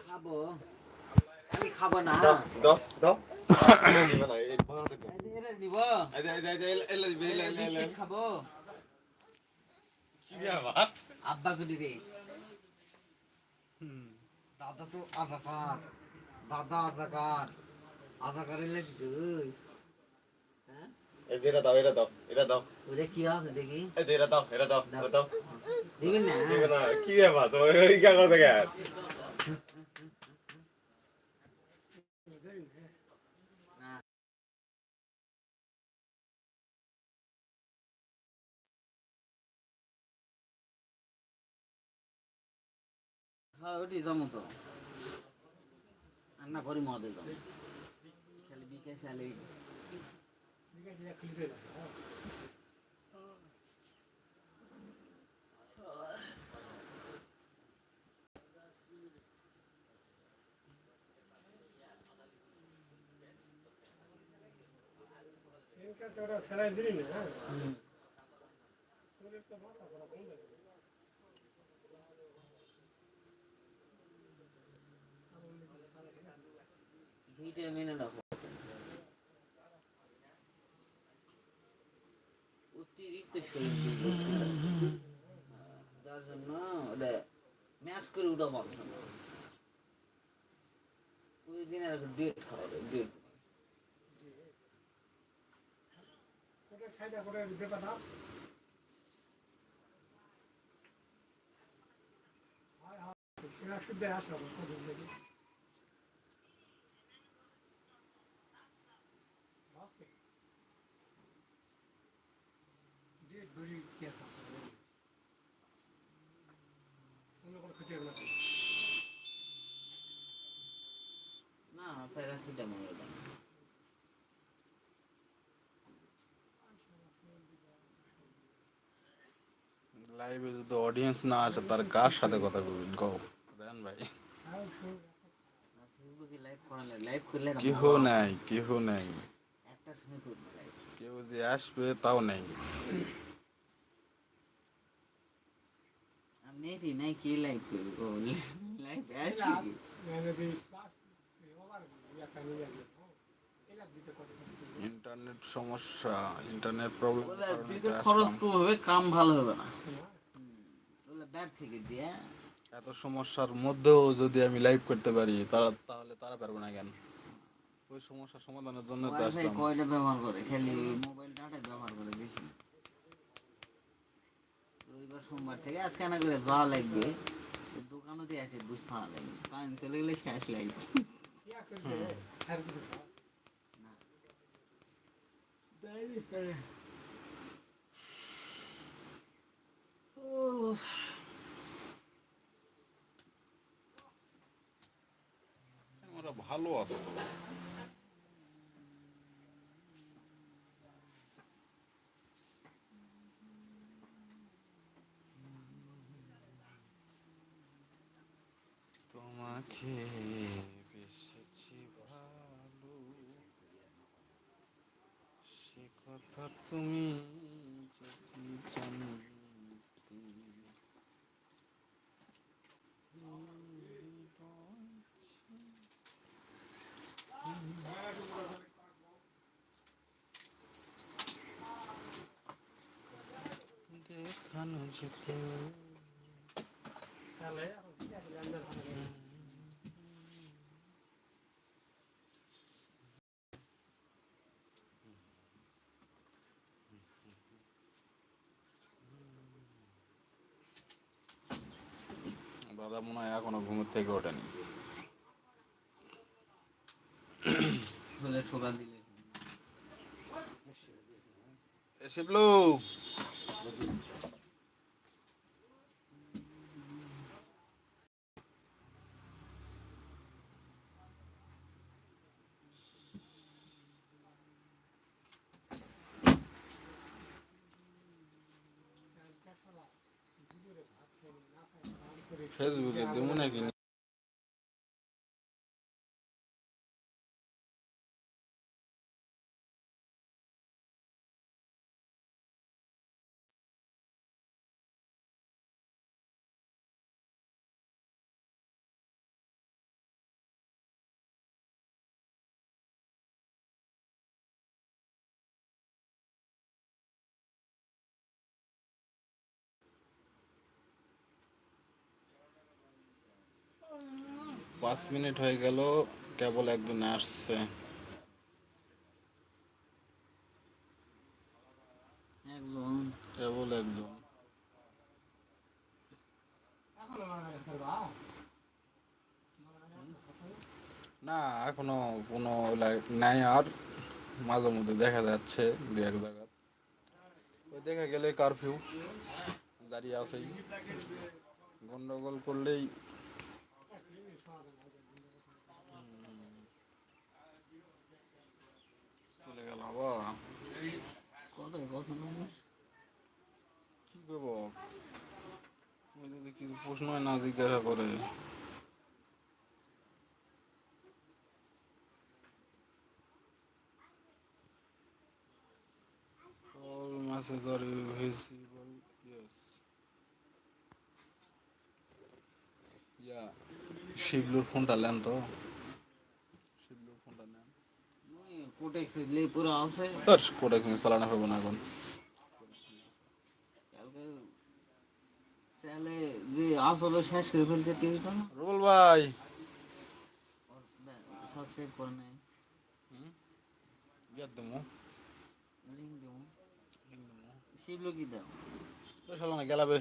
খাব। আমি খাব না। দাও দাও খাব। আব্বা গুলি রে। দাদা তো আজাকার। দাদা আজাকার। আজাকার এলে তুই হ্যাঁ? এটা দাও এটা দাও এটা দাও। কি আছে দেখি। এটা দাও এটা দাও এটা দাও। দিবেন না? দিবে না কি ব্যাপার? তোমার এই কি করতে গেল হ্যাঁ ওটি জমো তো। রান্না করি মদে খালি বিকে খালি সেলাই দিলি না ভিটামিন রাখো অতিরিক্ত শরীর হ্যাঁ, যার জন্য ওটা ম্যাচ করে উঠা পারছে না ওই দিন আর ডেট খাওয়াবে ডেট সাইডা করে ব্যাপার না। শুদ্ধ আসলো কদিন থেকে ডেট ধরি কি একটা অন্য কোনো ক্ষতি হবে না না প্যারাসিটামল ওটা লাইভে যদি অডিয়েন্স না আসে তার কার সাথে কথা বলবেন? কও রান ভাই। কেহ নাই কেহ নাই। কেউ যে আসবে তাও নেই। নাই কি লাইভ করবি? লাইভ আসবে ইন্টারনেট সমস্যা ইন্টারনেট প্রবলেম খরচ কম হবে কাম ভালো হবে না ওগুলা ব্যাগ থেকে দিয়ে এত সমস্যার মধ্যেও যদি আমি লাইভ করতে পারি তারা তাহলে তারা পারবে না কেন? ওই সমস্যা সমাধানের জন্য তো আসলাম। কয়টা ব্যবহার করে? খালি মোবাইল ডাটা ব্যবহার করে বেশি রবিবার সোমবার থেকে আজকে না করে যাওয়া লাগবে? দোকানও দিয়ে আছে বুঝতে লাগবে। কারেন্ট চলে গেলে শেষ লাগবে ইয়া আমরা ভালো আছে তোমাকে বেসেছি ভালো সে কথা তুমি যদি জানতে দেখানো যেত তাহলে দাদা মনে হয় এখনও ঘুমের থেকে ওঠেনি। শিবলু দেবো নাকি পাঁচ মিনিট হয়ে গেল কেবল একদিন আসছে। একজন। কেবল একজন। না এখনও কোনো লাইট নাই আর। মাঝে মধ্যে দেখা যাচ্ছে দু এক জায়গা ওই দেখা গেলে কারফিউ দাঁড়িয়ে আছেই। গন্ডগোল করলেই চলে গেল আবার কোথায় পছন্দ হয়েছে কি ওই যদি কিছু প্রশ্ন না জিজ্ঞাসা করে. Yes. শিবলুর ফোনটা লেন তো শিবলুর ফোনটা নেন ওই কোটেক্স লে পুরো আছে আর কিন্তু চালানো না এখন। ছেলে যে আসলে শেষ করে ফেলছে তিরিশটা না? রুবল ভাই। সাবস্ক্রাইব করে নেয়। গিয়ে দেবো। লিঙ্ক দেবো। লিঙ্ক দেবো। শিবলো কি দাও শালা না গেলাবে।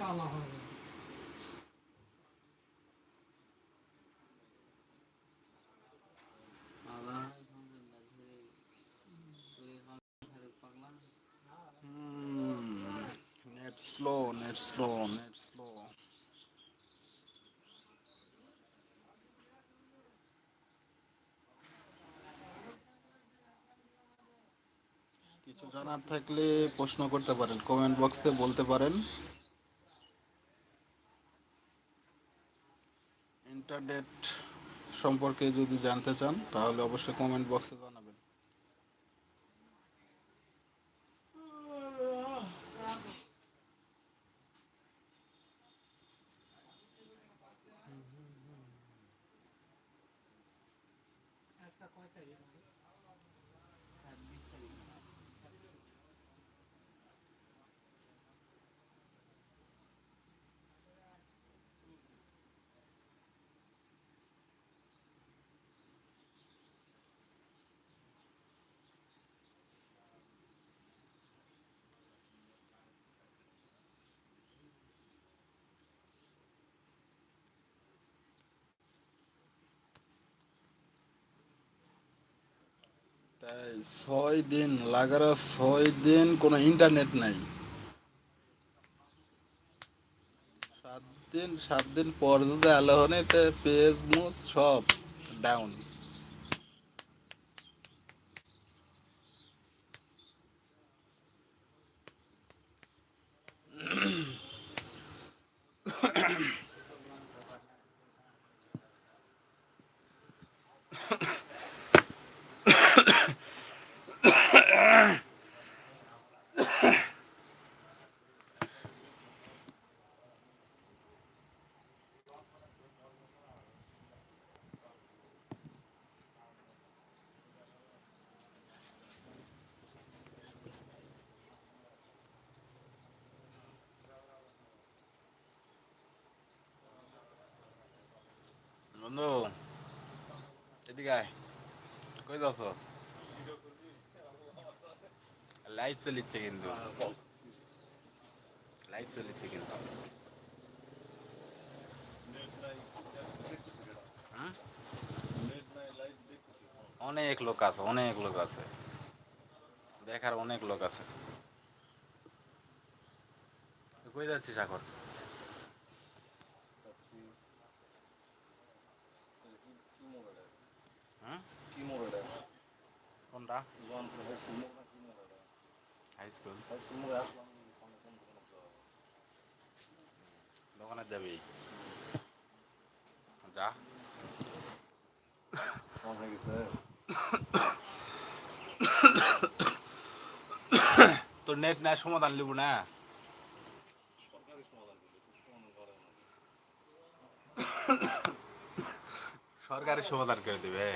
কালা হবে পাগলা নেট স্লো নেট স্লো কিছু জানার থাকলে প্রশ্ন করতে পারেন কমেন্ট বক্সে বলতে পারেন। ইন্টারনেট সম্পর্কে যদি জানতে চান তাহলে অবশ্যই কমেন্ট বক্সে জানাবেন। আজকে কয় তারিখ তাই ছয় দিন, লাগারা ছয় দিন কোনো ইন্টারনেট নাই। সাত দিন সাত দিন পর যদি আলো তো পেজ মুজ সব ডাউন বন্ধু এদিকে আয় কই যাচ্ছ লাইভ চলিচ্ছে কিন্তু লাইভ চলিচ্ছে কিন্তু অনেক লোক আছে অনেক লোক আছে দেখার অনেক লোক আছে কই যাচ্ছিস এখন কোনটা জোয়ানপুর হাই স্কুল মোড় না কি মোড় এটা হাই স্কুল হাই আসলাম দোকানে যাবি যা হয়ে গেছে তোর নেট সমাধান লিব না সরকারি সমাধান করে না? সরকারি সমাধান করে দিবে।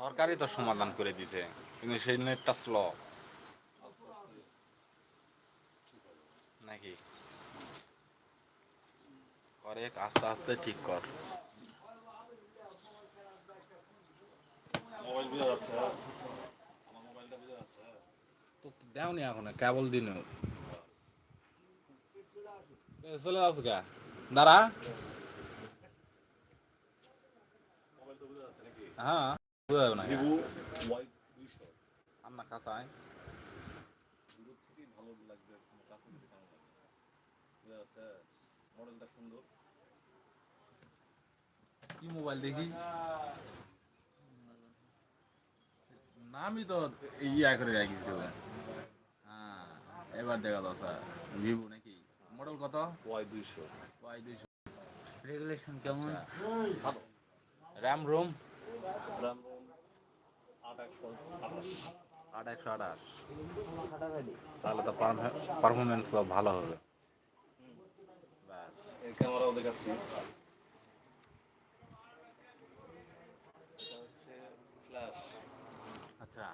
সরকারই তো সমাধান করে দিছে কিন্তু সেই নেটটা স্লো নাকি? করে আস্তে আস্তে ঠিক কর। মোবাইল বুঝা যাচ্ছে আমার মোবাইলটা বুঝা যাচ্ছে তো দেওনি এখন কেবল দিন। চলে আসো কে দাঁড়া। যাচ্ছে হ্যাঁ। বুঝা না ভিভো ওয়াই দুইশো আমার দূর থেকেই ভালো লাগবে কাছে দিতে কেমন লাগবে বুঝা যাচ্ছে মডেলটা সুন্দর কি মোবাইল দেখি নামই তো ইয়া করে রাখিস হ্যাঁ এবার দেখা যাচ্ছে ভিভো নাকি মডেল কত ওয়াই দুইশো ওয়াই দুইশো রেগুলেশন কেমন? ভালো র্যাম রোম দাম আট একশো আঠাশ। তাহলে তো পারফরমেন্স ভালো হবে। ব্যাস। এই ক্যামেরাও দেখাচ্ছি। ফ্ল্যাশ আচ্ছা।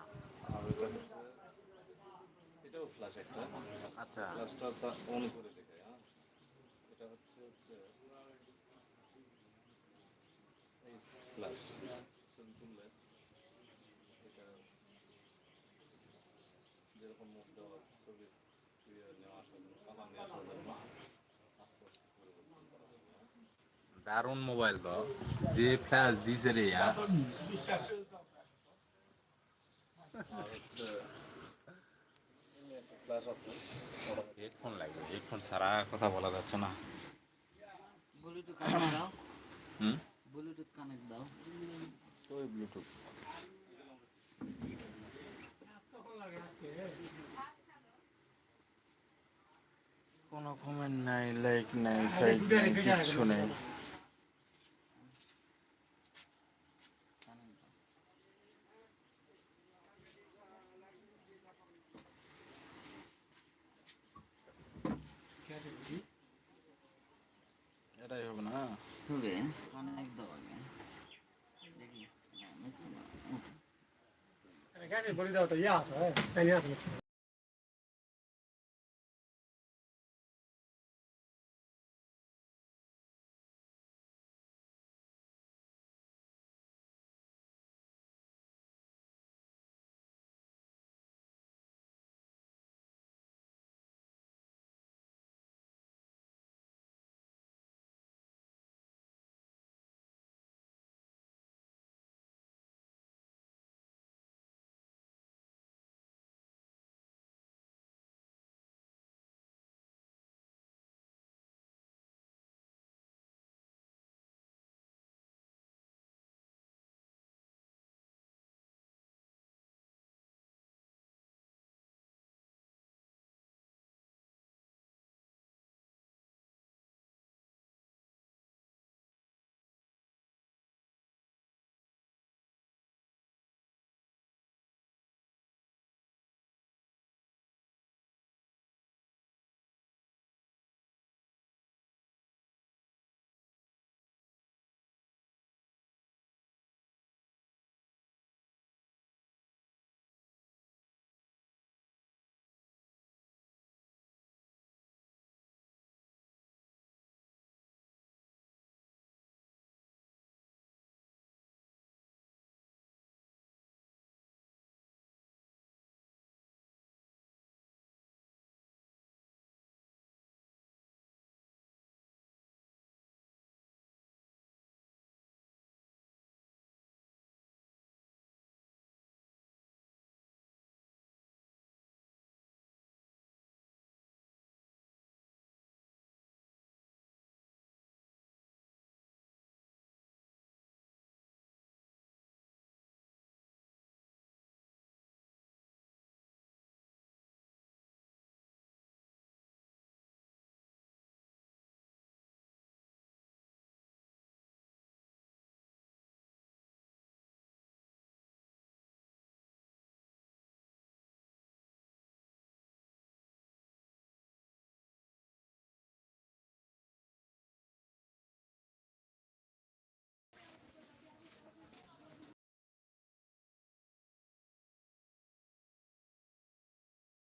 আর এটা হচ্ছে এটাও ফ্ল্যাশ একটা। আচ্ছা। ফ্ল্যাশটা অন করে দেখায় হ্যাঁ। এটা হচ্ছে ফ্ল্যাশ ছবি তুললে এটা যেরকম মুখ দেওয়া ছবি নেওয়া আসার জন্য নিয়ে আসার জন্য? দারুণ মোবাইল তো যে ফ্ল্যাশ দিছে রে হেডফোন লাগবে হেডফোন ছাড়া কথা বলা যাচ্ছে না। ব্লুটুথ কানেক্ট দাও। হুম? ব্লুটুথ কানেক্ট দাও। ওই ব্লুটুথ কোনো কমেন্ট নাই লাইক নাই ফাইক নাই কিচ্ছু নেই। এটাই হবে না? হবে কানেক্ট দাও আগে। দেখি না, নিচ্ছে না। গাড়ি বলে দাও তো ইয়ে আছে হ্যাঁ আছে।